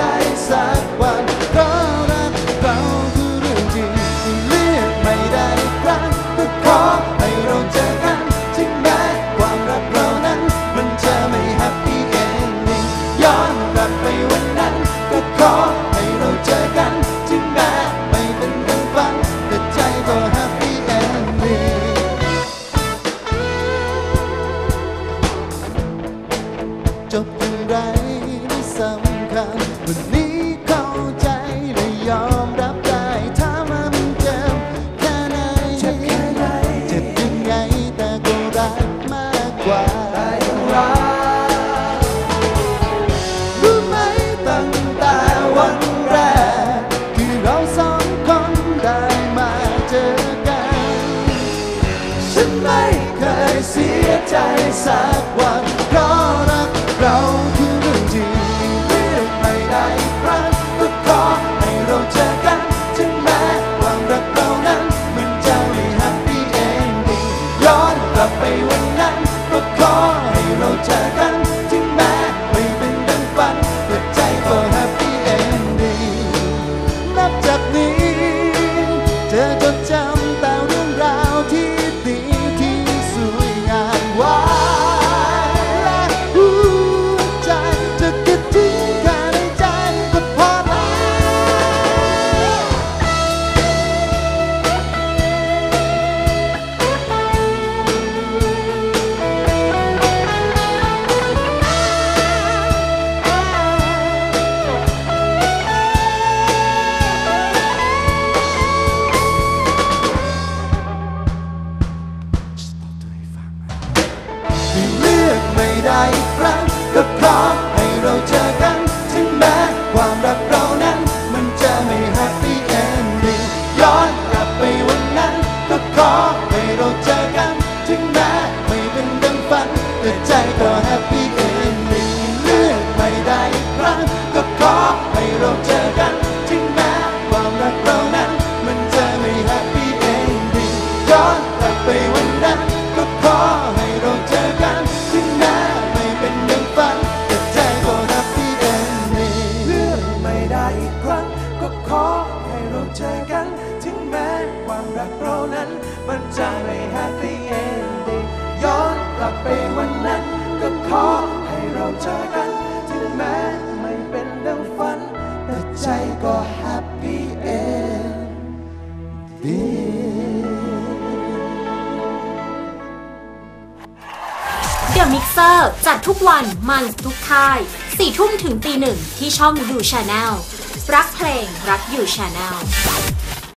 ใจสักวันเพราะรักเราคือเรื่องจริงที่เลือกไม่ได้ครั้งก็ขอให้เราเจอกันถึงแม้ความรักเรานั้น มันจะไม่แฮปปี้เอนดิ้งย้อนกลับไปวันนั้น ก็ขอให้เราเจอกันถึงแม้ไม่เป็นดังฝันแต่ใจก็แฮปปี้เอนดิ้ง จบอย่างไรไม่สำคัญ ใจสักวัน ไม่ได้อีกครั้งก็ขอให้เราเจอกัน ถึงแม้ความรักเรานั้น มันจะไม่แฮปปี้เอนดิ้งย้อนกลับไปวันนั้น ก็ขอให้เราเจอกัน ถึงแม้ไม่เป็นดังฝันแต่ใจก็แฮปปี้ เจอกัน ถึงแม้ความรักเรานั้น มันจะไม่แฮปปี้เอนดิ้งย้อนกลับไปวันนั้น ก็ขอให้เราเจอกัน ถึงแม้ไม่เป็นดังฝัน แต่ใจก็แฮปปี้เอนดิ้งเดอะมิกเซอร์จัดทุกวันมันทุกค่าย4ทุ่มถึงตีหนึ่งที่ช่องดูชาแนล รักเพลงรักอยู่ชาแนล